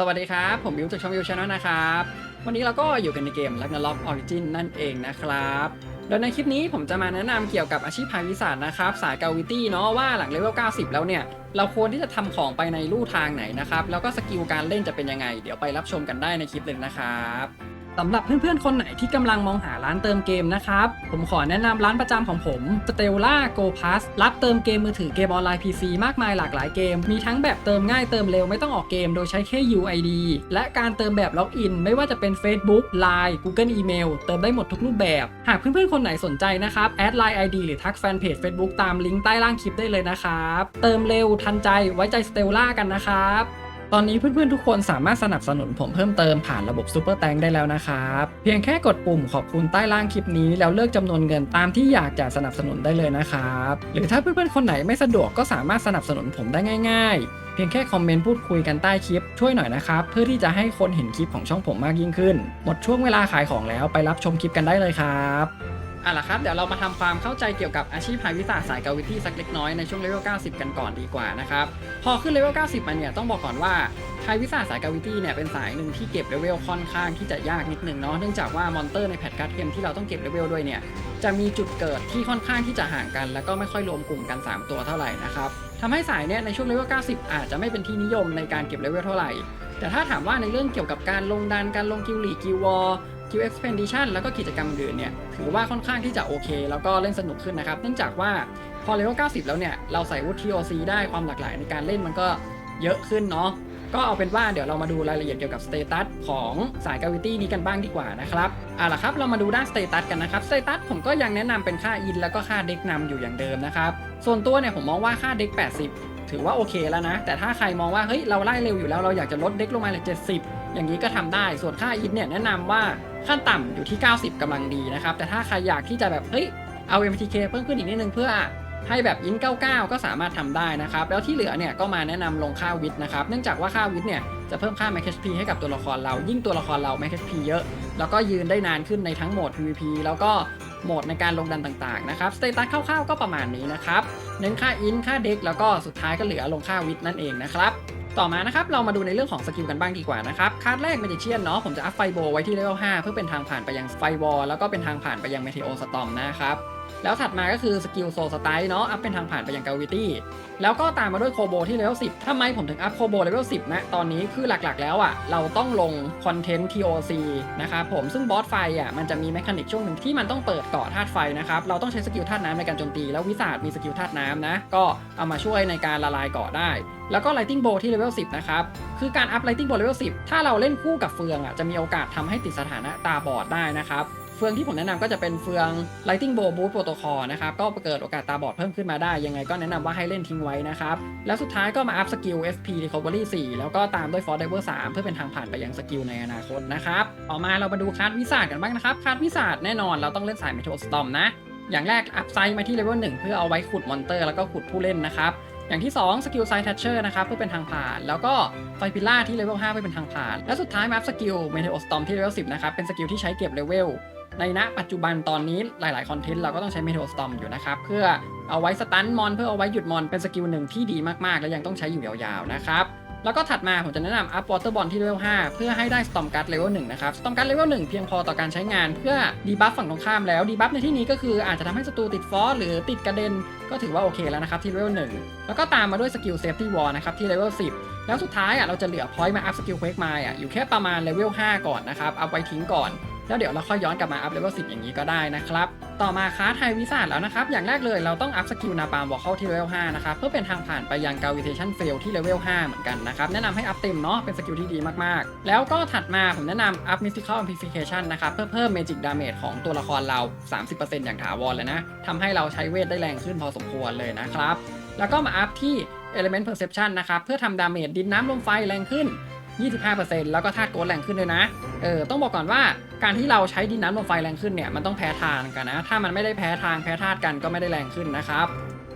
สวัสดีครับ ผมบิวจากช่องบิวชาแนลนะครับ วันนี้เราก็อยู่กันในเกมลักนล็อกออริจินั่นเองนะครับ โดยในคลิปนี้ผมจะมาแนะนำเกี่ยวกับอาชีพภาควิสาสนะครับ สายกาวิตี้เนาะว่าหลังเลเวล 90 แล้วเนี่ย เราควรที่จะทำของไปในลู่ทางไหนนะครับ แล้วก็สกิลการเล่นจะเป็นยังไง เดี๋ยวไปรับชมกันได้ในคลิปเลยนะครับ สำหรับเพื่อนๆ คนไหนที่กำลังมองหาร้านเติมเกมนะครับ ผมขอแนะนำร้านประจำของผม Stella Go Pass รับเติมเกมมือถือเกมออนไลน์ PC มากมายหลากหลายเกม มีทั้งแบบเติมง่ายเติมเร็วไม่ต้องออกเกมโดยใช้แค่ UID และการเติมแบบล็อกอิน ไม่ว่าจะเป็น Facebook Line Google Email เติมได้หมดทุกรูปแบบ หากเพื่อนๆ คนไหนสนใจนะครับแอด Line ID หรือทักแฟนเพจ Facebook ตามลิงก์ใต้ล่างคลิปได้เลยนะครับ เติมเร็วทันใจไว้ใจ Stella กันนะครับ ตอนนี้เพื่อนๆทุกคนสามารถสนับสนุนผมเพิ่มเติมผ่านระบบ Super t a n k ได้แล้วนะครับ เพียงแค่กดปุ่มขอบคุณใต้ล่างคลิปนี้ แล้วเลือกจำนวนเงินตามที่อยากจะสนับสนุนได้เลยนะครับ หรือถ้าเพื่อนๆคนไหนไม่สะดวกก็สามารถสนับสนุนผมได้ง่าย ๆ เพียงแค่คอมเมนต์พูดคุยกันใต้คลิปช่วยหน่อยนะครับ เพื่อที่จะให้คนเห็นคลิปของช่องผมมากยิ่งขึ้น หมดช่วงเวลาขายของแล้วไปรับชมคลิปกันได้เลยครับ อะล่ะครับ เดี๋ยวเรามาทำความเข้าใจเกี่ยวกับอาชีพภายวิสาสายกาวิตี้สักเล็กน้อยในช่วงเลเวล 90 กันก่อนดีกว่านะครับ พอขึ้นเลเวล 90มาเนี่ยต้องบอกก่อนว่าภายวิสาสายกาวิตี้เนี่ยเป็นสายหนึ่งที่เก็บเลเวลค่อนข้างที่จะยากนิดนึงเนาะ เนื่องจากว่ามอนเตอร์ในแพทการ์ดเกมที่เราต้องเก็บเลเวลด้วยเนี่ยจะมีจุดเกิดที่ค่อนข้างที่จะห่างกัน แล้วก็ไม่ค่อยรวมกลุ่มกัน 3 ตัวเท่าไหร่นะครับทำให้สายเนี่ยในช่วงเลเวล 90 อาจจะไม่เป็นที่นิยมในการเก็บเลเวลเท่าไหร่ แต่ถ้าถามว่าในเรื่องเกี่ยวกับการลงดันการลงกิลลีกิววอ ล Q Expedition แล้วก็กิจกรรมอื่นเนี่ยถือว่าค่อนข้างที่จะโอเค แล้วก็เล่นสนุกขึ้นนะครับ เนื่องจากว่าพอเลเวล 90 แล้วเนี่ย เราใส่วุฒิ TOC ได้ความหลากหลายในการเล่นมันก็เยอะขึ้นเนาะก็เอาเป็นว่าเดี๋ยวเรามาดูรายละเอียดเกี่ยวกับสเตตัสของสายกาวิตี้นี้กันบ้างดีกว่านะครับเอะล่ะครับเรามาดูด้านสเตตัสกันนะครับสเตตัสผมก็ยังแนะนำเป็นค่าอินแล้วก็ค่าเด็กนำอยู่อย่างเดิมนะครับส่วนตัวเนี่ยผมมองว่าค่าเด็ก 80 ถือว่าโอเคแล้วนะ แต่ถ้าใครมองว่าเฮ้ยเราไล่เร็วอยู่แล้วเราอยากจะลดเด็กลงมาเหลือ70 อย่างนี้ก็ทำได้ส่วนค่าอินเนี่ยแนะนำว่า ขั้นต่ำอยู่ที่ 90กำลังดีนะครับ แต่ถ้าใครอยากที่จะแบบเฮ้ยเอา MTK เพิ่มขึ้นอีกนิดนึงเพื่อให้แบบอิน99 ก็สามารถทำได้นะครับ แล้วที่เหลือเนี่ยก็มาแนะนำลงค่าวิทย์นะครับ เนื่องจากว่าค่าวิทย์เนี่ยจะเพิ่มค่า Max HP ให้กับตัวละครเรา ยิ่งตัวละครเรา Max HP เยอะ แล้วก็ยืนได้นานขึ้นในทั้งโหมด PVP แล้วก็โหมดในการลงดันต่างๆนะครับ สเตตัสคร่าวๆก็ประมาณนี้นะครับ เน้นค่าอินค่าเด็กแล้วก็สุดท้ายก็เหลือลงค่าวิทย์นั่นเองนะครับ ต่อมานะครับ เรามาดูในเรื่องของสกิลกันบ้างดีกว่านะครับคาร์ดแรก Magician เนาะผมจะอัพไฟโบไว้ที่เลเวล5เพื่อเป็นทางผ่านไปยังไฟวอลแล้วก็เป็นทางผ่านไปยังเมเทโอสตอมนะครับ แล้วถัดมาก็คือสกิลโซสไตล์เนาะอัพเป็นทางผ่านไปอยังกาวิตี้แล้วก็ตามมาด้วยโคโบที่เลเวล10ทำไมผมถึงอัพโคโบเลเวล10นะ ตอนนี้คือหลักๆแล้วอะ่ะ เราต้องลงคอนเทนต์ TOC นะครับผมซึ่งบอสไฟอะมันจะมีแมคานิกช่วงหนึ่งที่มันต้องเปิดเกาะธาตุไฟนะครับ เราต้องใช้สกิลธาตุน้ำในการโจมตี แล้ววิสาดมีสกิลธาตุน้ำนะ ก็เอามาช่วยในการละลายเกาะได้ แล้วก็ Lighting Bow ที่เลเวล10 นะครับ คือการอัพ Lighting Bow เลเวล10 ถ้าเราเล่นคู่กับเฟืองอะจะมีโอกาสทำให้ติดสถานะตาบอดได้นะครับ เฟืองที่ผมแนะนำก็จะเป็นเฟือง Lighting Bow Boost Protocol นะครับ ก็เกิดโอกาสตาบอดเพิ่มขึ้นมาได้ ยังไงก็แนะนำว่าให้เล่นทิ้งไว้นะครับ แล้วสุดท้ายก็มาอัพสกิล SP Recovery 4 แล้วก็ตามด้วย Force Diver 3 เพื่อเป็นทางผ่านไปยังสกิลในอนาคตนะครับ ต่อมาเรามาดูคาร์ดวิสาดกันบ้างนะครับ คาร์ดวิสาดแน่นอนเราต้องเล่นสาย Meteor Storm นะ อย่างแรกอัพไซด์มาที่เลเวล1เพื่อเอาไว้ขุดมอนเตอร์แล้วก็ขุดผู้เล่นนะครับอย่างที่ 2 สกิลไซทัชเชอร์นะครับเพื่อเป็นทางผ่าน แล้วก็ไฟพิล่าที่เลเวล5เพื่อเป็นทางผ่าน และสุดท้ายมาอัพสกิลเมเทโอสตอมที่เลเวล10 นะครับ เป็นสกิลที่ใช้เก็บเลเวล ในณปัจจุบันตอนนี้หลาย ๆ คอนเทนต์เราก็ต้องใช้เมทโอสตอมอยู่นะครับ เพื่อเอาไว้สตันมอน เพื่อเอาไว้หยุดมอนเป็นสกิลหนึ่งที่ดีมาก ๆ และยังต้องใช้อยู่ยาว ๆ นะครับ แล้วก็ถัดมาผมจะแนะนำอัพวอเตอร์บอลที่เลเวล5เพื่อให้ได้สตอมการ์ดเลเวล1นะครับสตอมการ์ดเลเวล1เพียงพอต่อการใช้งานเพื่อดีบัฟฝั่งตรงข้ามแล้วดีบัฟในที่นี้ก็คืออาจจะทำให้ศัตรูติดฟอสหรือติดกระเด็นก็ถือว่าโอเคแล้วนะครับที่เลเวล1แล้วก็ตามมาด้วยสกิลเซฟตี้วอลนะครับที่เลเวล10แล้วสุดท้ายอะเราจะเหลือพอยต์มาอัพสกิลเควกมาอะอยู่แค่ประมาณเลเวล5ก่อนนะครับเอาไว้ทิ้งก่อน แล้วเดี๋ยวเราค่อยย้อนกลับมาอัพเลเวล10 อย่างนี้ก็ได้นะครับ ต่อมาคลาไทยวิสาดแล้วนะครับ อย่างแรกเลยเราต้องอัพสกิลนาปามวอลเข้าที่เลเวล5นะครับ เพื่อเป็นทางผ่านไปยังกาวิเทชันเฟลที่เลเวล5เหมือนกันนะครับ แนะนำให้อัพเต็มเนาะเป็นสกิลที่ดีมากๆ แล้วก็ถัดมาผมแนะนำอัพมิสติคอล amplification นะครับเพื่อเพิ่มเมจิกดาเมจของตัวละครเรา 30%อย่างถาวรเลยนะทำให้เราใช้เวทได้แรงขึ้นพอสมควรเลยนะครับแล้วก็มาอัพที่ element perception นะครับ เพื่อทำดาเมจดินน้ำลมไฟแรงขึ้น 25%แล้วก็ธาตุโกลแรงขึ้นด้วยนะ เออ ต้องบอกก่อนว่าการที่เราใช้ดินน้ำลมไฟแรงขึ้นเนี่ย มันต้องแพ้ทางกันนะ ถ้ามันไม่ได้แพ้ทางแพ้ธาตุกันก็ไม่ได้แรงขึ้นนะครับ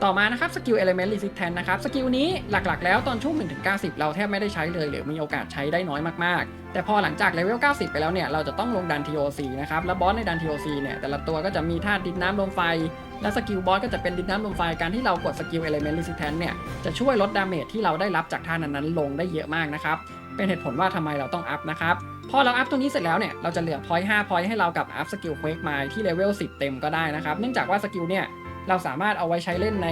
ต่อมานะครับสกิล element resistance นะครับ สกิลนี้หลักๆ แล้วตอนช่วง 1-90 เราแทบไม่ได้ใช้เลย หรือมีโอกาสใช้ได้น้อยมากๆ แต่พอหลังจากเลเวล 90 ไปแล้วเนี่ย เราจะต้องลงดัน TOC นะครับ แล้วบอสในดัน TOC เนี่ย แต่ละตัวก็จะมีธาตุดินน้ำลมไฟ และสกิลบอสก็จะเป็นดินน้ำลมไฟ การที่เรากดสกิล element resistance เนี่ย จะช่วยลดดาเมจที่เราได้รับจากท่านั้นๆลงได้เยอะมากนะครับ เป็นเหตุผลว่าทำไมเราต้องอัพนะครับ พอเราอัพตัวนี้เสร็จแล้วเนี่ย เราจะเหลือพอยต์5พอยต์ให้เรากับอัพสกิลเควกมาที่เลเวล10 เต็มก็ได้นะครับ เนื่องจากว่าสกิลเนี่ยเราสามารถเอาไว้ใช้เล่นใน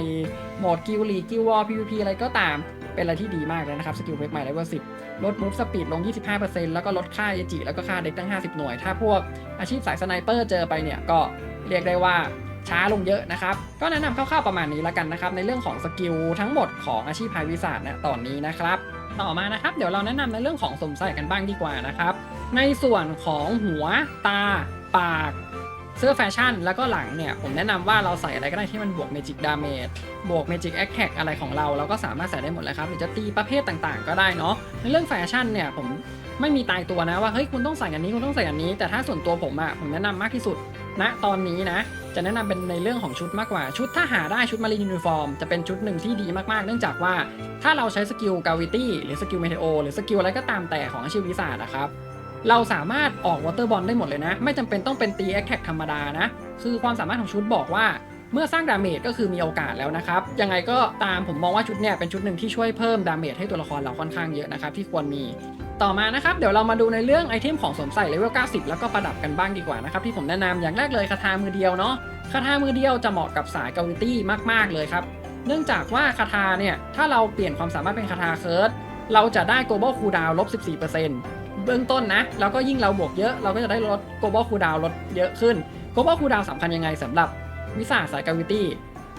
โหมดกิลลีกิลวอล PVP อะไรก็ตาม เป็นอะไรที่ดีมากเลยนะครับสกิลเควกใหม่เลเวล10 ลดมูฟสปีดลง 25%แล้วก็ลดค่าเอจิแล้วก็ค่าเด็กตั้ง 50 หน่วย ถ้าพวกอาชีพสายสไนเปอร์เจอไปเนี่ย ก็เรียกได้ว่าช้าลงเยอะนะครับ ก็แนะนำคร่าวๆประมาณนี้แล้วกันนะครับ ในเรื่องของสกิลทั้งหมดของอาชีพพายวิสาดนะตอนนี้นะครับ ต่อมานะครับ เดี๋ยวเราแนะนำในเรื่องของสมใส่กันบ้างดีกว่านะครับ ในส่วนของหัวตา ปากเสื้อแฟชั่นแล้วก็หลังเนี่ย ผมแนะนำว่าเราใส่อะไรก็ได้ที่มันบวก Magic Damage บวก Magic Attack อะไรของเรา เราก็สามารถใส่ได้หมดเลยครับหรือจะตีประเภทต่างๆ ก็ได้เนาะในเรื่องแฟชั่นเนี่ยผมไม่มีตายตัวนะว่าเฮ้ยคุณต้องใส่อันนี้คุณต้องใส่อันนี้ แต่ถ้าส่วนตัวผมอะผมแนะนำมากที่สุด ณตอนนี้นะ จะแนะนำเป็นในเรื่องของชุดมากกว่า ชุดถ้าหาได้ชุดมารีนยูนิฟอร์มจะเป็นชุดหนึ่งที่ดีมากๆ เนื่องจากว่าถ้าเราใช้สกิลกาวิตี้หรือสกิลเมเทโอหรือสกิลอะไรก็ตามแต่ของอาชีพวิสาดนะครับเราสามารถออกวอเตอร์บอลได้หมดเลยนะ ไม่จำเป็นต้องเป็นตีแอคแท็กธรรมดานะ คือความสามารถของชุดบอกว่าเมื่อสร้างดาเมจก็คือมีโอกาสแล้วนะครับ ยังไงก็ตามผมมองว่าชุดเนี่ยเป็นชุดหนึ่งที่ช่วยเพิ่มดาเมจให้ตัวละครเราค่อนข้างเยอะนะครับที่ควรมี ต่อมานะครับเดี๋ยวเรามาดูในเรื่องไอเทมของสวมใส่เลเวล 90 แล้วก็ประดับกันบ้างดีกว่านะครับที่ผมแนะนำอย่างแรกเลยคาถามือเดียวเนาะคาถามือเดียวจะเหมาะกับสายกาวิตี้มาก ๆ เลยครับ เนื่องจากว่าคาถาเนี่ยถ้าเราเปลี่ยนความสามารถเป็นคาถาเคิร์ดเราจะได้ global cooldown ลบ 14%เบื้องต้นนะ แล้วก็ยิ่งเราบวกเยอะเราก็จะได้ลด global cooldown ลดเยอะขึ้น global cooldown สำคัญยังไงสำหรับวิสาสายกาวิตี้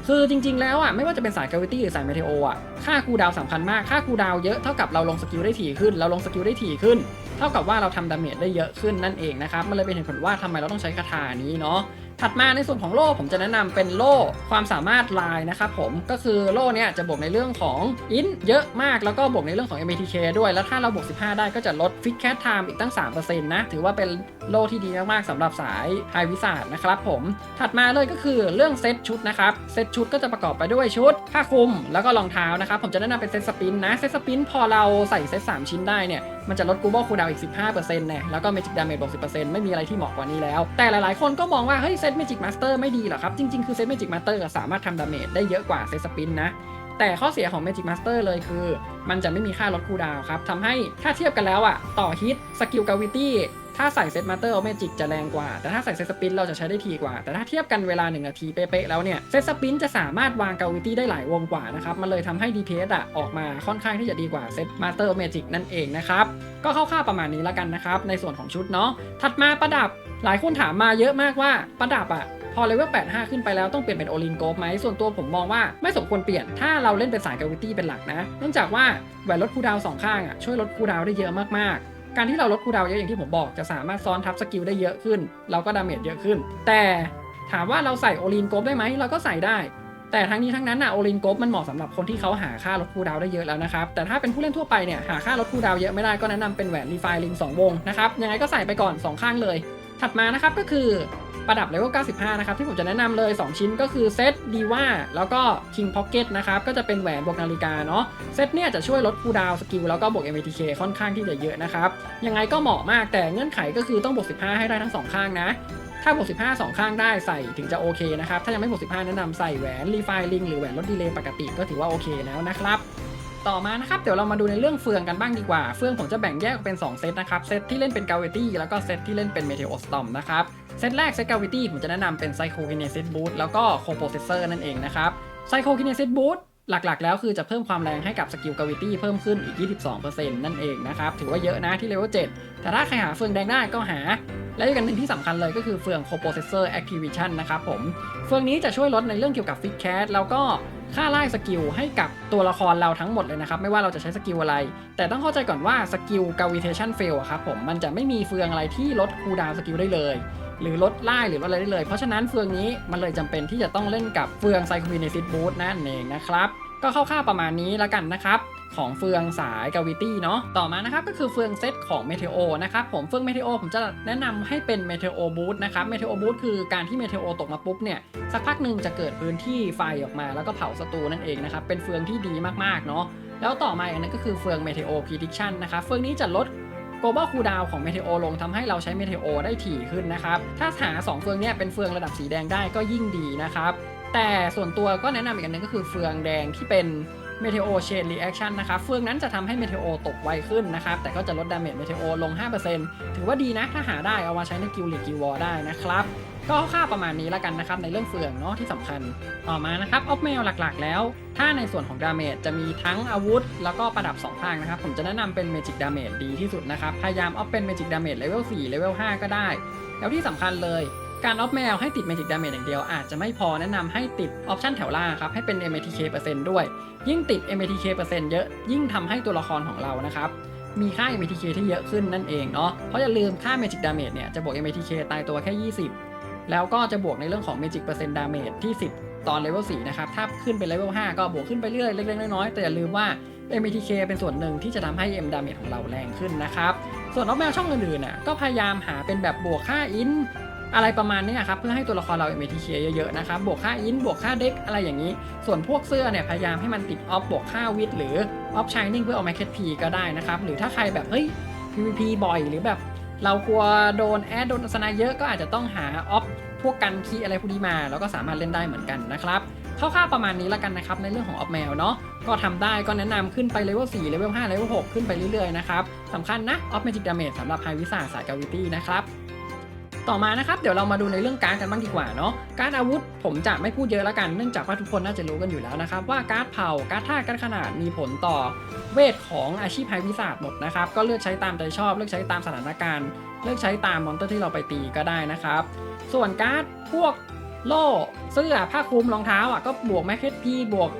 คือจริง ๆ แล้วอะไม่ว่าจะเป็นสายกาวิตี้หรือสายเมเทโออะค่าคูดาวสำคัญมากค่าคูดาวเยอะเท่ากับเราลงสกิลได้ถี่ขึ้น เราลงสกิลได้ถี่ขึ้น เท่ากับว่าเราทำดาเมจได้เยอะขึ้นนั่นเองนะครับมันเลยเป็นเหตุผลว่าทำไมเราต้องใช้คาถานี้เนาะ ถัดมาในส่วนของโล่ผมจะแนะนำเป็นโล่ความสามารถลายนะครับผมก็คือโล่เนี่ยจะบวกในเรื่องของอินเยอะมากแล้วก็บวกในเรื่องของ MATK ด้วยแล้วถ้าเราบวก 15 ได้ก็จะลดฟิกแคทไทม์อีกตั้ง 3%นะถือว่าเป็นโล่ที่ดีมากๆสำหรับสายไฮวิสาดนะครับผมถัดมาเลยก็คือเรื่องเซตชุดนะครับเซตชุดก็จะประกอบไปด้วยชุดผ้าคลุมแล้วก็รองเท้านะครับผมจะแนะนำเป็นเซตสปินนะเซตสปินพอเราใส่เซต3 ชิ้นได้เนี่ยมันจะลดกูบอลคูดาวอีก 15%เนี่ยแล้วก็เมจิกดาเมจบวก10%ไม่มีอะไรที่เหมาะกว่านี้แล้ว แต่หลายๆ คนก็มองว่าเฮ้ยเซตเมจิกมาสเตอร์ไม่ดีหรอครับ จริง ๆ คือเซตเมจิกมาสเตอร์สามารถทำดาเมจได้เยอะกว่าเซตสปินนะ แต่ข้อเสียของ Magic Master เลยคือ มันจะไม่มีค่าลดคูดาวครับทำให้ถ้าเทียบกันแล้วอะต่อฮิตสกิลกาวิตี้ ถ้าใส่เซตมาเตอร์เอาเมจิกจะแรงกว่า แต่ถ้าใส่เซตสปินเราจะใช้ได้ทีกว่า แต่ถ้าเทียบกันเวลา 1 นาทีเป๊ะๆแล้วเนี่ย เซตสปินจะสามารถวางกาวิตี้ได้หลายวงกว่านะครับ มันเลยทำให้ DPS อะออกมาค่อนข้างที่จะดีกว่าเซตมาเตอร์เมจิกนั่นเองนะครับ ก็คร่าวๆประมาณนี้แล้วกันนะครับ ในส่วนของชุดเนาะ ถัดมาประดับ หลายคนถามมาเยอะมากว่าประดับอะพอเลเวล 85 ขึ้นไปแล้วต้องเปลี่ยนเป็นโอลินโกฟไหม ส่วนตัวผมมองว่าไม่สมควรเปลี่ยน ถ้าเราเล่นเป็นสายกาวิตี้เป็นหลักนะ เนื่องจากว่าแหวนลดคูดาวสองข้างอะช่วยลดคูดาวได้เยอะมากๆ การที่เราลดคูดาวเยอะอย่างที่ผมบอกจะสามารถซ้อนทับสกิลได้เยอะขึ้น เราก็ดาเมจเยอะขึ้น แต่ถามว่าเราใส่โอลินโกบได้ไหมเราก็ใส่ได้ แต่ทั้งนี้ทั้งนั้นนะโอลินโกบมันเหมาะสำหรับคนที่เขาหาค่าลดคูดาวได้เยอะแล้วนะครับ แต่ถ้าเป็นผู้เล่นทั่วไปเนี่ยหาค่าลดคูดาวเยอะไม่ได้ก็แนะนำเป็นแหวนรีไฟลิงสองวงนะครับยังไงก็ใส่ไปก่อน 2 ข้างเลย ถัดมานะครับก็คือ ประดับเลเวล95 นะครับ ที่ผมจะแนะนำเลย 2 ชิ้นก็คือเซตดีว่าแล้วก็ King Pocket นะครับ ก็จะเป็นแหวนบวกนาฬิกาเนาะเซตเนี่ยจะช่วยลดคูดาวสกิลแล้วก็บวก MATK ค่อนข้างที่จะเยอะนะครับ ยังไงก็เหมาะมากแต่เงื่อนไขก็คือต้องบวก 15 ให้ได้ทั้ง 2 ข้างนะถ้าบวก15 2 ข้างได้ใส่ถึงจะโอเคนะครับ ถ้ายังไม่บวก15 แนะนำใส่แหวนรีไฟลิงหรือแหวนลดดีเลย์ปกติก็ถือว่าโอเคแล้วนะครับต่อมานะครับเดี๋ยวเรามาดูในเรื่องเฟืองกันบ้างดีกว่า เฟืองผมจะแบ่งแยกเป็น 2 เซตนะครับ เซตที่เล่นเป็นกา v วตี้แล้วก็เซตที่เล่นเป็นเมเทโอสตอมนะครับ เซตแรกเซตกา v ตี้ผมจะแนะนำเป็นไซโคคินเนซิสบูทแล้วก็โคโปรเซสเซอร์นั่นเองนะครับไซโคคินเนซิสบูทหลักๆ แล้วคือจะเพิ่มความแรงให้กับสกิลกา v ตี้เพิ่มขึ้นอีก 22%นั่นเองนะครับ ถือว่าเยอะนะที่เลเวล7แต่ถ้าใครหาเฟืองแดงได้ก็หา และอีกอันหนึ่งที่สำคัญเลยก็คือเฟือง Coprocessor Activation นะครับผม เฟืองนี้จะช่วยลดในเรื่องเกี่ยวกับ Fit Cat แล้วก็ค่าไล่สกิลให้กับตัวละครเราทั้งหมดเลยนะครับ ไม่ว่าเราจะใช้สกิลอะไร แต่ต้องเข้าใจก่อนว่าสกิล Gravitation Fail ครับผมมันจะไม่มีเฟืองอะไรที่ลดคูลดาวสกิลได้เลย หรือลดไล่หรือลดอะไรได้เลย เพราะฉะนั้นเฟืองนี้มันเลยจำเป็นที่จะต้องเล่นกับเฟือง p s y c h o k i n e s i s Boost นั่นเองนะครับก็คร่าวๆประมาณนี้แล้วกันนะครับของเฟืองสายกาวิตี้เนาะต่อมานะครับก็คือเฟืองเซตของ m e t e o นะครับผมเฟือง m e t e o ผมจะแนะนำให้เป็น m e t e o Boost นะครับ m e t e o Boost คือการที่ m e t e o ตกมาปุ๊บเนี่ยสักพักหนึ่งจะเกิดพื้นที่ไฟออกมาแล้วก็เผาศัตรูนั่นเองนะครับเป็นเฟืองที่ดีมากๆเนาะแล้วต่อมาอีกอันนึงก็คือเฟือง m e t e o Prediction นะครับเฟืองนี้จะลด global cooldown ของเมเทโอลงทำให้เราใช้เมเทโอได้ถี่ขึ้นนะครับ ถ้าหา 2 เฟืองเนี้ยเป็นเฟืองระดับสีแดงได้ก็ยิ่งดีนะครับ แต่ส่วนตัวก็แนะนำอีกอันหนึงก็คือเฟืองแดงที่เป็น Meteo Chain Reaction นะครับเฟืองนั้นจะทำให้ Meteo ตกไวขึ้นนะครับ แต่ก็จะลดดาเมจ Meteo ลง 5%ถือว่าดีนะถ้าหาได้เอามาใช้ในกิลหรือกิลวอได้นะครับ ก็ค่าประมาณนี้แล้วกันนะครับ ในเรื่องเฟืองเนาะที่สำคัญ ต่อมานะครับออฟเมลหลักๆ แล้ว ถ้าในส่วนของดาเมจจะมีทั้งอาวุธ แล้วก็ประดับ2ข้างนะครับ ผมจะแนะนำเป็นเมจิกดาเมจดีที่สุดนะครับ พยายามออฟเป็นเมจิกดาเมจเลเวล4เลเวล5ก็ได้ แล้วที่สำคัญเลย การออฟแมวให้ติดเมจิกดาเมจอย่างเดียวอาจจะไม่พอแนะนำให้ติดออปชันแถวล่างครับให้เป็น MATK เปอร์เซ็นต์ด้วย ยิ่งติด MATK เปอร์เซ็นต์เยอะยิ่งทำให้ตัวละครของเรานะครับมีค่า MATK ที่เยอะขึ้นนั่นเองเนาะเพราะอย่าลืมค่า Magic Damage เนี่ยจะบวก MATK ตายตัวแค่ 20 แล้วก็จะบวกในเรื่องของ Magic เปอร์เซ็นต์ Damage ที่ 10 ตอนเลเวล4นะครับถ้าขึ้นเป็นเลเวล5ก็บวกขึ้นไปเรื่อยเล็กๆน้อยๆแต่อย่าลืมว่า MATK เป็นส่วนหนึ่งที่จะทำให้ M Damage ของเราแรงขึ้นนะครับส่วนออฟแมวช่องอื่นๆน่ะก็พยายามหาเป็นแบบบวกค่าอิน อะไรประมาณนี้ครับเพื่อให้ตัวละครเรา MATK เยเยอะๆนะครับบวกค่าอินบวกค่าเด็กอะไรอย่างนี้ ส่วนพวกเสื้อเนี่ยพยายามให้มันติดออฟบวกค่าวิทหรือออฟชายนิ่งเพื่อเอาแมคเคทพีก็ได้นะครับหรือถ้าใครแบบเฮ้ย PVP บ่อยหรือแบบเรากลัวโดนแอดโดนสนาเยอะก็อาจจะต้องหาออฟพวกกันคีอะไรพวกนี้มา แล้วก็สามารถเล่นได้เหมือนกันนะครับคร่าวๆประมาณนี้แล้วกันนะครับในเรื่องของออฟแมวเนาะก็ทำได้ก็แนะนำขึ้นไปเลเวล4เลเวล5เลเวล6ขึ้นไปเรื่อยๆนะครับสำคัญนะออฟเมจิกดาเมจสำหรับไฮวิสาสายกาวิตี้นะครับ ต่อมานะครับเดี๋ยวเรามาดูในเรื่องการ์ดกันบ้างดีกว่าเนาะการดอาวุธผมจะไม่พูดเยอะแล้วกันเนื่องจากว่าทุกคนน่าจะรู้กันอยู่แล้วนะครับว่าการ์ดเผาการ์ดท่าการดขนาดมีผลต่อเวทของอาชีพไฮวิสาหมดนะครับก็เลือกใช้ตามใจชอบเลือกใช้ตามสถานการณ์ เลือกใช้ตามมอนเตอร์ที่เราไปตีก็ได้นะครับ ส่วนการ์ดพวกโล่เสื้อผ้าคลุมรองเท้าอะก็บวกแมคเคทพีบวก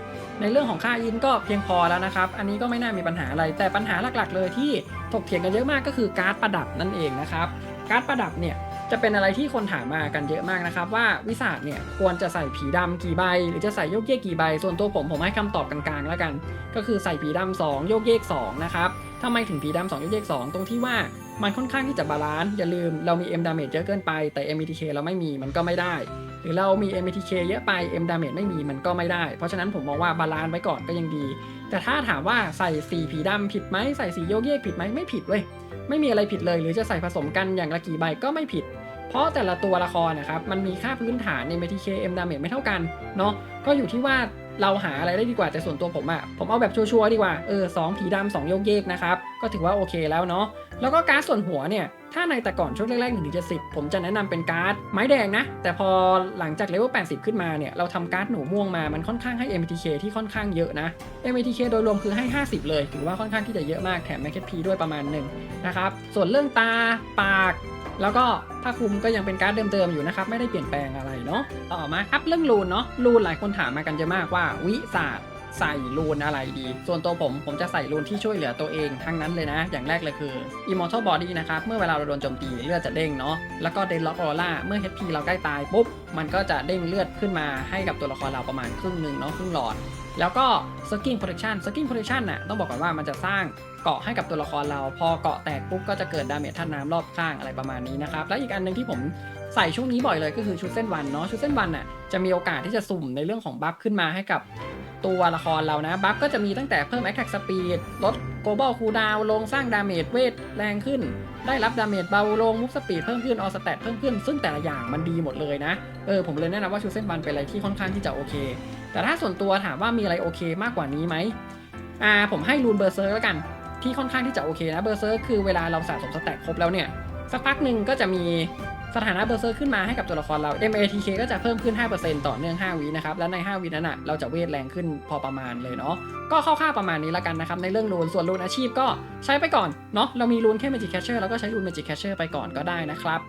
ในเรื่องของค่าอินก็เพียงพอแล้วนะครับ อันนี้ก็ไม่น่ามีปัญหาอะไร แต่ปัญหาหลักๆ เลยที่ถกเถียงกันเยอะมากก็คือการ์ดประดับนั่นเองนะครับ การ์ดประดับเนี่ย จะเป็นอะไรที่คนถามมากันเยอะมากนะครับ ว่าวิสาดเนี่ยควรจะใส่ผีดำกี่ใบ หรือจะใส่โยกเยกกี่ใบ ส่วนตัวผมผมให้คำตอบกลางๆแล้วกัน ก็คือใส่ผีดำสองโยกเยกสองนะครับทำไมถึงผีดำสองโยกเยกสองตรงที่ว่ามันค่อนข้างที่จะบาลานซ์อย่าลืมเรามี M damage เยอะเกินไปแต่ MTK เราไม่มีมันก็ไม่ได้ หรือเรามี MTK เยอะไป M damage ไม่มีมันก็ไม่ได้ เพราะฉะนั้นผมมองว่าบาลานซ์ไว้ก่อนก็ยังดี แต่ถ้าถามว่าใส่สีผีดำผิดไหมใส่สีโยกเยกผิดไหมไม่ผิดเว้ยไม่มีอะไรผิดเลย หรือจะใส่ผสมกันอย่างละกี่ใบก็ไม่ผิด เพราะแต่ละตัวละครนะครับมันมีค่าพื้นฐานใน MTK M damage ไม่เท่ากันเนาะก็อยู่ที่ว่าเราหาอะไรได้ดีกว่าแต่ส่วนตัวผมอะผมเอาแบบชัวร์ๆดีกว่าเออสองผีดำสองโยกเยกนะครับ ก็ถือว่าโอเคแล้วเนาะแล้วก็การ์ดส่วนหัวเนี่ย ถ้าในแต่ก่อนช่วงแรกๆ1ถึง70ผมจะแนะนำเป็นการ์ดไม้แดงนะ แต่พอหลังจากเลเวล80 ขึ้นมาเนี่ย เราทำการ์ดหนูม่วงมามันค่อนข้างให้ MTK ที่ค่อนข้างเยอะนะ MTK โดยรวมคือให้ 50 เลย ถือว่าค่อนข้างที่จะเยอะมากแถม m a ค p ด้วยประมาณหนึ่งนะครับส่วนเรื่องตาปาก แล้วก็ผ้าคลุมก็ยังเป็นการ์ดเดิมๆอยู่นะครับ ไม่ได้เปลี่ยนแปลงอะไรเนาะต่อมาครับเรื่องรูนเนาะรูนหลายคนถามมากันเยอะมากว่า วิศาสตร์ใส่รูนอะไรดี ส่วนตัวผมผมจะใส่รูนที่ช่วยเหลือตัวเองทั้งนั้นเลยนะ อย่างแรกเลยคือ Immortal Body นะครับ เมื่อเวลาเราโดนโจมตีเลือดจะเด้งเนาะ แล้วก็ Deadlock Aura เมื่อ HP เราใกล้ตายปุ๊บ มันก็จะเด้งเลือดขึ้นมาให้กับตัวละครเราประมาณครึ่งหนึ่งเนาะครึ่งหลอด แล้วก็ Skin Protection Skin Protection น่ะต้องบอกก่อนว่ามันจะสร้างเกาะให้กับตัวละครเรา พอเกาะแตกปุ๊บก็จะเกิดดาเมจท่าน้ำรอบข้างอะไรประมาณนี้นะครับ และอีกอันหนึ่งที่ผมใส่ช่วงนี้บ่อยเลยก็คือชุดเส้นวันเนาะชุดเส้นวันน่ะจะมีโอกาสที่จะสุ่มในเรื่องของบัฟขึ้นมาให้กับตัวละครเรานะ บัฟก็จะมีตั้งแต่เพิ่ม Attack Speed ลด Global Cooldown ลงสร้างดาเมจเวทแรงขึ้น ได้รับดาเมจเบาลงมุกสปีดเพิ่มขึ้นออสแตทเพิ่มขึ้น ซึ่งแต่ละอย่างมันดีหมดเลยนะ เออผมเลยแนะนำว่าชุดเส้นวันเป็นอะไรที่ค่อนข้างที่จะโอเค แต่ถ้าส่วนตัวถามว่ามีอะไรโอเคมากกว่านี้ไหมอ่าผมให้รูนเบอร์เซอร์แล้วกัน ที่ค่อนข้างที่จะโอเคนะเบอร์เซอร์คือเวลาเราสะสมสแต็กครบแล้วเนี่ย สักพักหนึ่งก็จะมีสถานะเบอร์เซอร์ขึ้นมาให้กับตัวละครเรา MATK ก็จะเพิ่มขึ้น 5%ต่อเนื่อง 5วินะครับ และใน 5วินั้นอะเราจะเวทแรงขึ้นพอประมาณเลยเนาะ ก็คร่าวๆประมาณนี้แล้วกันนะครับ ในเรื่องรูน ส่วนรูนอาชีพก็ใช้ไปก่อนเนาะ เรามีรูนแค่ Magic Catcher แล้วก็ใช้รูน Magic Catcher ไปก่อนก็ได้นะครับ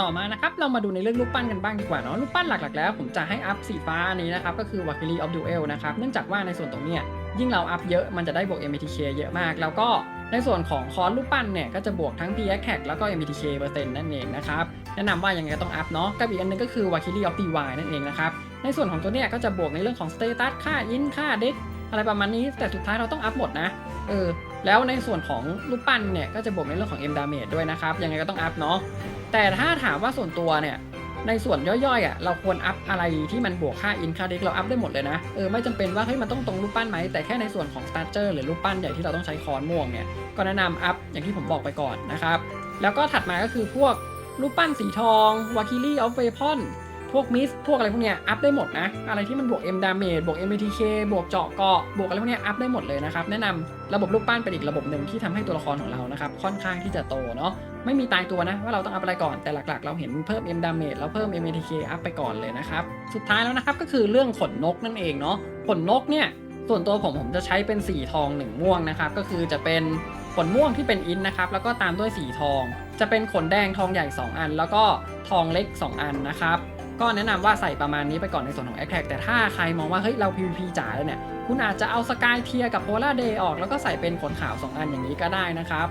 ต่อมานะครับเรามาดูในเรื่องรูปปั้นกันบ้างดีกว่าเนาะรูปปั้นหลักๆแล้ว ผมจะให้อัพสีฟ้านี้นะครับก็คือ Valkyrie of Duel นะครับเนื่องจากว่าในส่วนตรงเนี้ยยิ่งเราอัพเยอะมันจะได้บวก MTK เยอะมาก แล้วก็ในส่วนของคอนรูปปั้นเนี่ยก็จะบวกทั้ง p x t a g แล้วก็ MTK เปอร์เซ็นต์นั่นเองนะครับแนะนำว่ายังไงก็ต้องอัพเนาะกับอีกอันหนึงก็คือ Valkyrie of DY นั่นเองนะครับในส่วนของตัวเนี้ยก็จะบวกในเรื่องของ Status ค่าอินค่าเด็กอะไรประมาณนี้แต่สุดท้ายเราต้องอัพหมดนะเออ แล้วในส่วนของรูปปั้นเนี่ยก็จะบวกในเรื่องของ M damage ด้วยนะครับ ยังไงก็ต้องอัพเนาะแต่ถ้าถามว่าส่วนตัวเนี่ยในส่วนย่อยๆอะเราควรอัพอะไรที่มันบวกค่าอินค่าเด็กเราอัพได้หมดเลยนะเออไม่จำเป็นว่าเฮ้ยมันต้องตรงรูปปั้นไหมแต่แค่ในส่วนของสตาร์เจอร์หรือรูปปั้นใหญ่ที่เราต้องใช้คอนม่วงเนี่ยก็แนะนำอัพอย่างที่ผมบอกไปก่อนนะครับ แล้วก็ถัดมาก็คือพวกรูปปั้นสีทองวาคิลี่ออฟเวพอน พวกมิส พวกอะไรพวกเนี้ยอัพได้หมดนะ อะไรที่มันบวก M damage บวก MTK บวกเจาะเกาะบวกอะไรพวกเนี้ยอัพได้หมดเลยนะครับ แนะนำระบบรูปปั้นเป็นอีกระบบหนึ่งที่ทำให้ตัวละครของเรานะครับ ค่อนข้างที่จะโตเนาะ ไม่มีตายตัวนะว่าเราต้องอัพอะไรก่อน แต่หลักๆ เราเห็นเพิ่ม M damage แล้วเพิ่ม MTK อัพไปก่อนเลยนะครับ สุดท้ายแล้วนะครับก็คือเรื่องขนนกนั่นเองเนาะ ขนนกเนี่ย ส่วนตัวผมผมจะใช้เป็นสีทองหนึ่งม่วงนะครับ ก็คือจะเป็นขนม่วงที่เป็นอินนะครับ แล้วก็ตามด้วยสีทอง จะเป็นขนแดงทองใหญ่ 2 อัน แล้วก็ทองเล็ก 2 อันนะครับ ก็แนะนำว่าใส่ประมาณนี้ไปก่อนในส่วนของ a อ t a c แต่ถ้าใครมองว่าเฮ้ยเรา PVP จ๋าแล้วเนี่ยคุณอาจจะเอาสกายเทียกับโพล่าเดย์ออกแล้วก็ใส่เป็นขนขาว 2 อันอย่างนี้ก็ได้นะครับ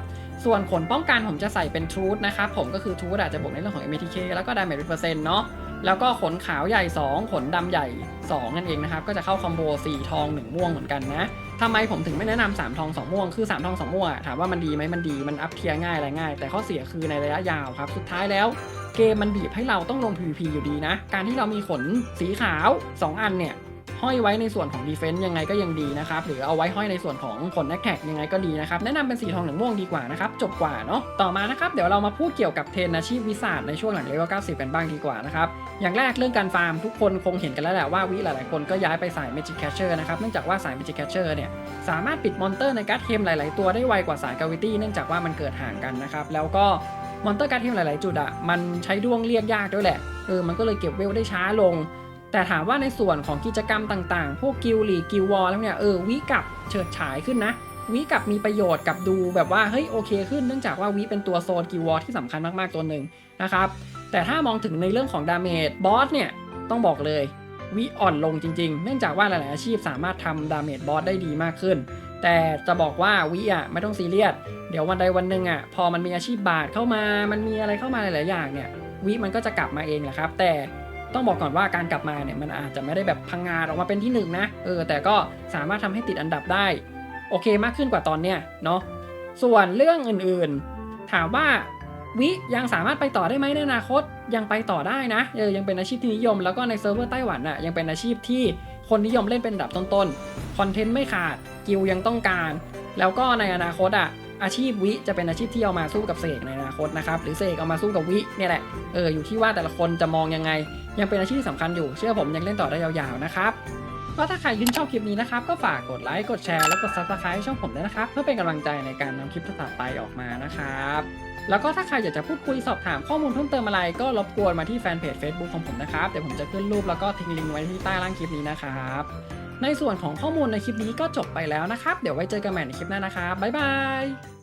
ส่วนขนป้องกันผมจะใส่เป็นทรูทนะครับผมก็คือทรูทอาจจะบวกในเรื่องของ MTK แล้วก็ damage เป็นเปอร์เซ็นต์เนาะแล้วก็ขนขาวใหญ่ 2 ขนดำใหญ่ 2 นั่นเองนะครับ ก็จะเข้าคอมโบ 4 ทอง 1 ม่วงเหมือนกันนะทำไมผมถึงไม่แนะนำ3ทอง 2 ม่วง คือ 3 ทอง 2 ม่วงถามว่ามันดีไหมมันดี มันอัพเทียร์ง่ายอะไรง่าย แต่ข้อเสียคือในระยะยาวครับ สุดท้ายแล้ว เกมมันบีบให้เราต้องลง PVP อยู่ดีนะ การที่เรามีขนสีขาว 2 อันเนี่ยห้อยไว้ในส่วนของ Defense ยังไงก็ยังดีนะครับ หรือเอาไว้ห้อยในส่วนของขน a t t a c ยังไงก็ดีนะครับ แนะนำเป็นสีทองหรือม่วงดีกว่านะครับ จบกว่าเนาะต่อมานะครับ เดี๋ยวเรามาพูดเกี่ยวกับเทรนอาชีพวิสาในช่วงหลังเลเวล90 กันบ้างดีกว่านะครับ อย่างแรกเรื่องการฟาร์มทุกคนคงเห็นกันแล้วแหละว่าวิหลายๆคนก็ย้ายไปสาย Magic Catcher นะครับเนื่องจากว่าสาย Magic Catcher เนี่ยสามารถปิดมอนเตอร์ในการ์ดเทมหลาย ๆ ตัวได้ไวกว่าสาย Gravity เนื่องจากว่ามันเกิดห่างกันนะครับแล้วก็ มอนเตอร์การ์ดเทมหลาย ๆ จุดอะมันใช้ดวงเรียกยากด้วยแหละเออมันก็เลยเก็บเวลได้ช้าลง แต่ถามว่าในส่วนของกิจกรรมต่าง ๆ พวกกิลลีกิลวอลแล้วเนี่ยเออวิกับเฉิดฉายขึ้นนะวิกับมีประโยชน์กับดูแบบว่าเฮ้ยโอเคขึ้นเนื่องจากว่าวิเป็นตัวโซนกิลวอลที่สำคัญมาก ๆ ตัวหนึ่งนะครับแต่ถ้ามองถึงในเรื่องของดาเมจบอสเนี่ยต้องบอกเลยวิอ่อนลงจริง ๆ เนื่องจากว่าหลาย ๆ อาชีพสามารถทำดาเมจบอสได้ดีมากขึ้น แต่จะบอกว่าวิอะไม่ต้องซีเรียส เดี๋ยววันใดวันหนึ่งอะพอมันมีอาชีพบาทเข้ามา มันมีอะไรเข้ามาหลายๆอย่างเนี่ยวิมันก็จะกลับมาเองแหละครับ แต่ต้องบอกก่อนว่าการกลับมาเนี่ยมันอาจจะไม่ได้แบบพังงาออกมาเป็นที่หนึ่งนะเออแต่ก็สามารถทำให้ติดอันดับได้ โอเคมากขึ้นกว่าตอนเนี้ยเนาะส่วนเรื่องอื่นๆ ถามว่าวิยังสามารถไปต่อได้ไหมในอนาคตยังไปต่อได้นะเออยังเป็นอาชีพที่นิยม แล้วก็ในเซิร์ฟเวอร์ไต้หวันอะยังเป็นอาชีพที่ คนนิยมเล่นเป็นดับต้นๆ คอนเทนต์ไม่ขาด กิลยังต้องการ แล้วก็ในอนาคตอะ อาชีพวิจะเป็นอาชีพที่เอามาสู้กับเสกในอนาคตนะครับ หรือเสกเอามาสู้กับวิเนี่ยแหละ เออ อยู่ที่ว่าแต่ละคนจะมองยังไง ยังเป็นอาชีพที่สำคัญอยู่ เชื่อผมยังเล่นต่อได้ยาวๆนะครับ ก็ถ้าใครชื่นชอบคลิปนี้นะครับ ก็ฝากกดไลค์ กดแชร์ แล้วกด subscribe ให้ช่องผมด้วยนะครับ เพื่อเป็นกำลังใจในการนำคลิปต่อไปออกมานะครับ แล้วก็ถ้าใครอยากจะพูดคุยสอบถามข้อมูลเพิ่มเติมอะไร ก็รบกวนมาที่แฟนเพจ Facebook ของผมนะครับ เดี๋ยวผมจะขึ้นรูปแล้วก็ทิ้งลิงก์ไว้ที่ใต้ล่างคลิปนี้นะครับ ในส่วนของข้อมูลในคลิปนี้ก็จบไปแล้วนะครับ เดี๋ยวไว้เจอกันใหม่ในคลิปหน้านะครับบ๊ายบาย